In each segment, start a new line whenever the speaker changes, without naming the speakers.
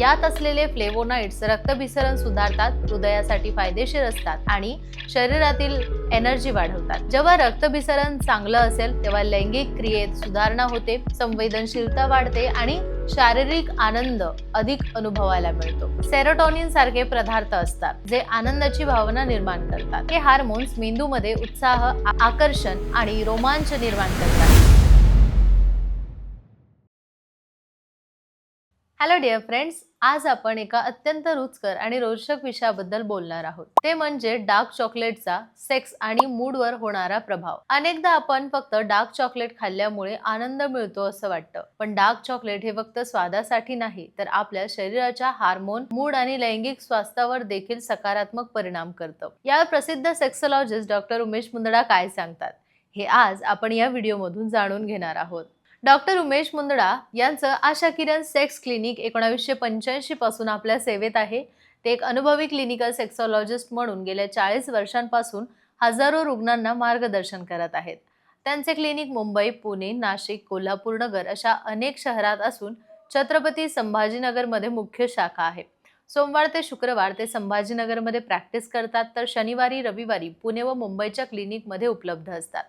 यात असलेले फ्लेवोनाइड्स रक्तभिसरण सुधारतात हृदयासाठी फायदेशीर असतात आणि शरीरातील एनर्जी वाढवतात. जेव्हा रक्तभिसरण चांगलं असेल तेव्हा लैंगिक क्रियेत सुधारणा होते संवेदनशीलता वाढते आणि शारीरिक आनंद अधिक अनुभवायला मिळतो. सेरोटॉनिन सारखे पदार्थ असतात जे आनंदाची भावना निर्माण करतात. हे हार्मोन्स मेंदूमध्ये उत्साह आ- आकर्षण आणि रोमांच निर्माण करतात. हॅलो डिअर फ्रेंड्स आज आपण एका अत्यंत रुचकर आणि रोचक विषयाबद्दल बोलणार आहोत. ते म्हणजे डार्क चॉकलेटचा सेक्स आणि मूडवर होणारा प्रभाव. अनेकदा आपण फक्त डार्क चॉकलेट खाल्ल्यामुळे आनंद मिळतो असं वाटतं. पण डार्क चॉकलेट हे फक्त स्वादासाठी नाही तर आपल्या शरीराच्या हार्मोन मूड आणि लैंगिक स्वास्थ्यावर देखील सकारात्मक परिणाम करतं. यावर प्रसिद्ध सेक्सॉलॉजिस्ट डॉक्टर उमेश मुंदडा काय सांगतात? हे आज आपण या व्हिडिओमधून जाणून घेणार आहोत. डॉक्टर उमेश मुंदडा यांचं आशा किरण सेक्स क्लिनिक एकोणावीसशे पंच्याऐंशी पासून आपल्या सेवेत आहे. ते एक अनुभवी क्लिनिकल सेक्सॉलॉजिस्ट म्हणून गेल्या चाळीस वर्षांपासून हजारो रुग्णांना मार्गदर्शन करत आहेत. त्यांचे क्लिनिक मुंबई पुणे नाशिक कोल्हापूर नगर अशा अनेक शहरात असून छत्रपती संभाजीनगरमध्ये मुख्य शाखा आहे. सोमवार ते शुक्रवार ते संभाजीनगरमध्ये प्रॅक्टिस करतात तर शनिवारी रविवारी पुणे व मुंबईच्या क्लिनिकमध्ये उपलब्ध असतात.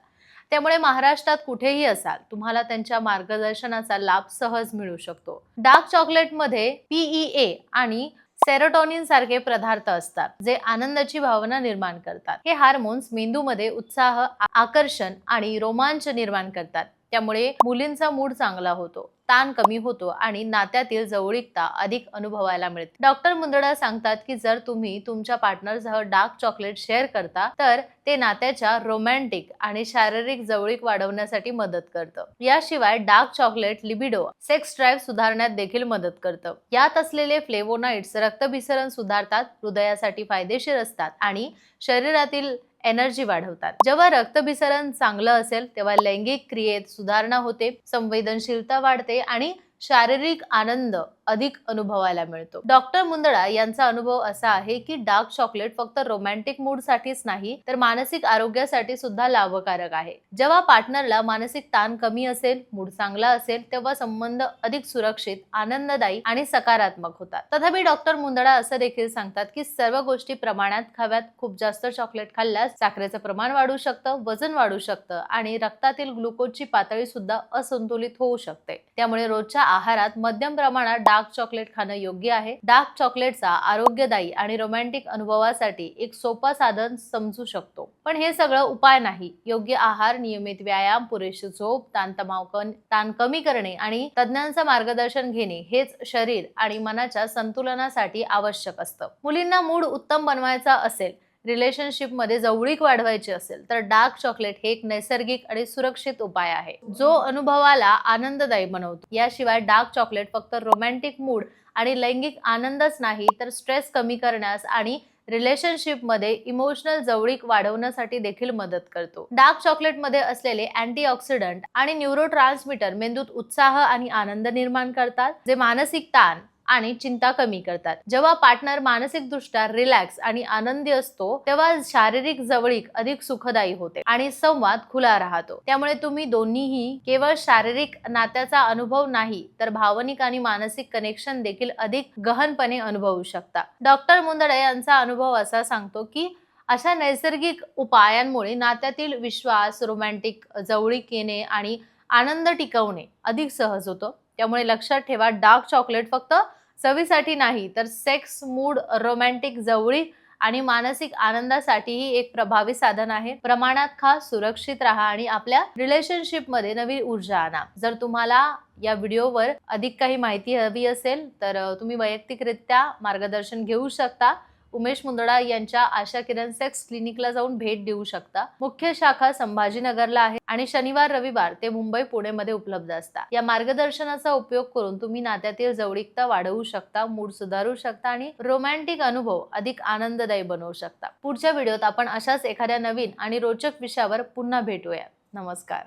त्यामुळे महाराष्ट्रात कुठेही असाल तुम्हाला त्यांच्या मार्गदर्शनाचा लाभ सहज मिळू शकतो. डार्क चॉकलेटमध्ये पीईए आणि सेरोटोनिन सारखे पदार्थ असतात जे आनंदाची भावना निर्माण करतात. हे हार्मोन्स मेंदूमध्ये उत्साह आकर्षण आणि रोमांच निर्माण करतात. त्यामुळे मुलींचा मूड चांगला होतो ताण कमी होतो आणि नात्यातील जवळीकता अधिक अनुभवायला मिळते. डॉक्टर मुंदडा सांगतात की जर तुम्ही तुमच्या पार्टनरसह डार्क चॉकलेट शेअर करता तर ते नात्याच्या रोमॅन्टिक आणि शारीरिक जवळीक वाढवण्यासाठी मदत करतं. याशिवाय dark chocolate libido sex drive सुधारण्यात देखील मदत करतं. यात असलेले फ्लेवोनाइड्स रक्तभिसरण सुधारतात हृदयासाठी फायदेशीर असतात आणि शरीरातील एनर्जी वाढवतात. जेव्हा रक्तभिसरण चांगलं असेल तेव्हा लैंगिक क्रियेत सुधारणा होते संवेदनशीलता वाढते आणि शारीरिक आनंद अधिक अनुभवायला मिळतो. डॉक्टर मुंदडा यांचा अनुभव असा आहे की डार्क चॉकलेट फक्त रोमॅन्टिक मूड साठीच नाही तर मानसिक आरोग्यासाठी सुद्धा लाभकारक आहे. जेव्हा पार्टनरला मानसिक ताण कमी असेल मूड चांगला असेल तेव्हा संबंध अधिक सुरक्षित आनंददायी आणि सकारात्मक होतात. तथापि डॉक्टर मुंदडा असं देखील सांगतात की सर्व गोष्टी प्रमाणात खाव्यात. खूप जास्त चॉकलेट खाल्ल्यास साखरेचं प्रमाण वाढू शकतं वजन वाढू शकतं आणि रक्तातील ग्लुकोजची पातळी सुद्धा असंतुलित होऊ शकते. त्यामुळे रोजच्या आहारात मध्यम प्रमाणात डार्क चॉकलेट खाणं योग्य आहे. डार्क चॉकलेटचा आरोग्यदायी आणि रोमॅन्टिक अनुभवासाठी एक सोपा साधन समजू शकतो. पण हे सगळं उपाय नाही. योग्य आहार नियमित व्यायाम पुरेशी झोप ताणतमाव ताण कमी करणे आणि तज्ञांचं मार्गदर्शन घेणे हेच शरीर आणि मनाच्या संतुलनासाठी आवश्यक असतं. मुलींना मूड उत्तम बनवायचा असेल रिलेशनशिपमध्ये जवळीक वाढवायची असेल तर डार्क चॉकलेट हे एक नैसर्गिक आणि सुरक्षित उपाय आहे. जो अनुभवाला आनंददायी बनवतो. याशिवाय डार्क चॉकलेट फक्त रोमॅन्टिक मूड आणि लैंगिक आनंदच नाही तर स्ट्रेस कमी करण्यास आणि रिलेशनशिपमध्ये इमोशनल जवळीक वाढवण्यासाठी देखील मदत करतो. डार्क चॉकलेटमध्ये असलेले अँटीऑक्सिडंट आणि न्यूरो ट्रान्समीटर मेंदूत उत्साह आणि आनंद निर्माण करतात जे मानसिक ताण आणि चिंता कमी करतात. जेव्हा पार्टनर मानसिकदृष्ट्या रिलॅक्स आणि आनंदी असतो तेव्हा शारीरिक जवळीक अधिक सुखदायी होते आणि संवाद खुला राहतो. त्यामुळे तुम्ही दोन्हीही केवळ शारीरिक नात्याचा अनुभव नाही तर भावनिक आणि मानसिक कनेक्शन देखील अधिक गहनपणे अनुभवू शकता. डॉक्टर मुंदडे यांचा अनुभव असा सांगतो की अशा नैसर्गिक उपायांमुळे नात्यातील विश्वास रोमॅन्टिक जवळीक येणे आणि आनंद टिकवणे अधिक सहज होतो. त्यामुळे लक्षात ठेवा डार्क चॉकलेट फक्त चवीसाठी नाही तर सेक्स मूड रोमॅन्टिक जवळीक आणि मानसिक आनंदासाठीही एक प्रभावी साधन आहे. प्रमाणात खा सुरक्षित राहा आणि आपल्या रिलेशनशिपमध्ये नवी ऊर्जा आणा. जर तुम्हाला या व्हिडिओवर अधिक काही माहिती हवी असेल तर तुम्ही वैयक्तिकरित्या मार्गदर्शन घेऊ शकता. उमेश मुंदडा यांच्या आशा किरण सेक्स क्लिनिकला जाऊन भेट देऊ शकता. मुख्य शाखा संभाजीनगरला आहे आणि शनिवार रविवार ते मुंबई पुणेमध्ये उपलब्ध असतात. या मार्गदर्शनाचा उपयोग करून तुम्ही नात्यातील जवळीकता वाढवू शकता मूड सुधारू शकता आणि रोमॅन्टिक अनुभव अधिक आनंददायी बनवू शकता. पुढच्या व्हिडिओत आपण अशाच एखाद्या नवीन आणि रोचक विषयावर पुन्हा भेटूया. नमस्कार.